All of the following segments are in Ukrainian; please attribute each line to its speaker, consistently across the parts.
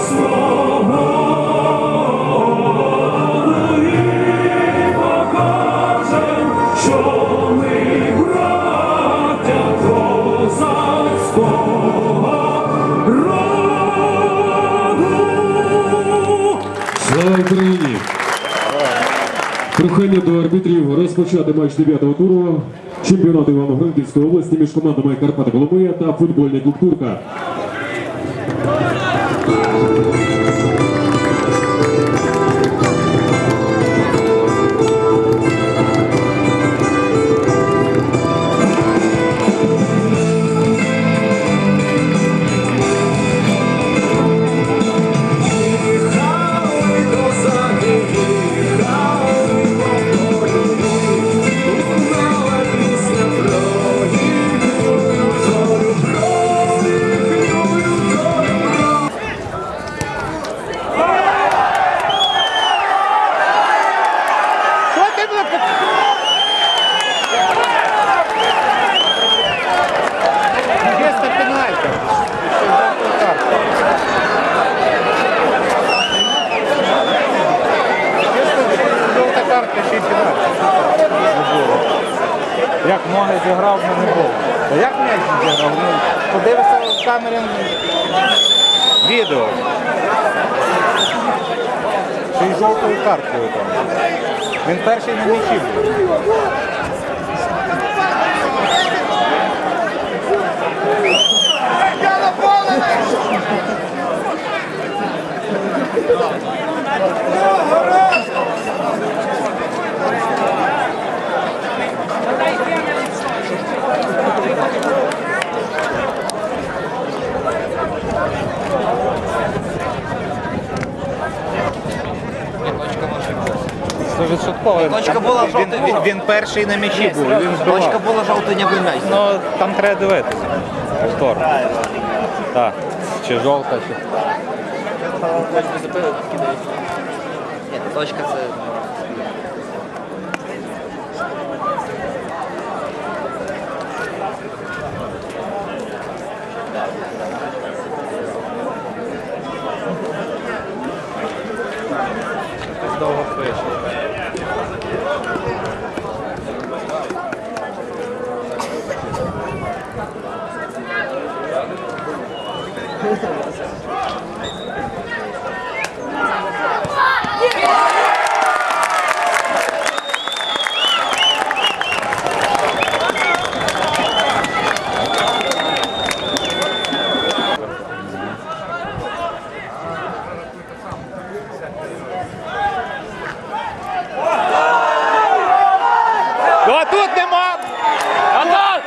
Speaker 1: Слава Україні! Прохання до арбітрів розпочати матч 9-го туру чемпіонату Івано-Франківської області між командами Карпати Коломия та футбольний клуб Турка.
Speaker 2: Як ноги зіграв, ну не було. Та як м'яч не зіграв? Ну, подивися в камері відео. Ще й жовтою карткою там. Він перший на м'ячі був. Стовідсотково.
Speaker 3: Точка була жовтий
Speaker 2: він, він перший на м'ячі був, він збивав.
Speaker 3: Точка була жовтий не м'яч.
Speaker 2: Ну, там треба дивитися. Повтор. Так. Чи жовта, чи.
Speaker 3: Точка це.
Speaker 2: А тут нема! А тут!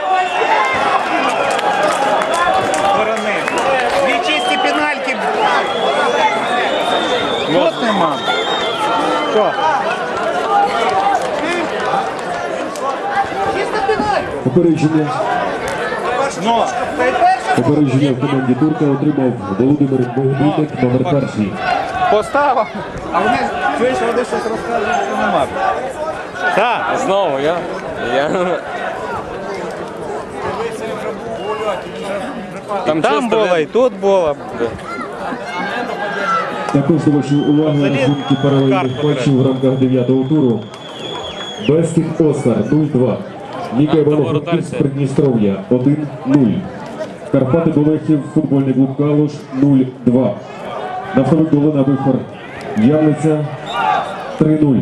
Speaker 2: Сторони. Дві чисті пенальки. Тут нема. Що?
Speaker 1: Попередження.
Speaker 2: Ну,
Speaker 1: Попередження в команді Турка отримав Володимир Богдійник, номер перший.
Speaker 2: постава. А вони, чуєш, вони щось розказують, що нема. Так.
Speaker 4: Знову я. я... Там,
Speaker 2: Там
Speaker 4: чисто
Speaker 2: була і тут була.
Speaker 1: Також до вашої уваги рахунки паралельних матчів в рамках 9-го туру. Бескін Оскар 0-2. Ніка Івано-Франківськ Придністров'я 1-0. Карпати Болехів, футбольний клуб Калуш 0-2. Нафтовик Долина Вихор Явниця 3-0.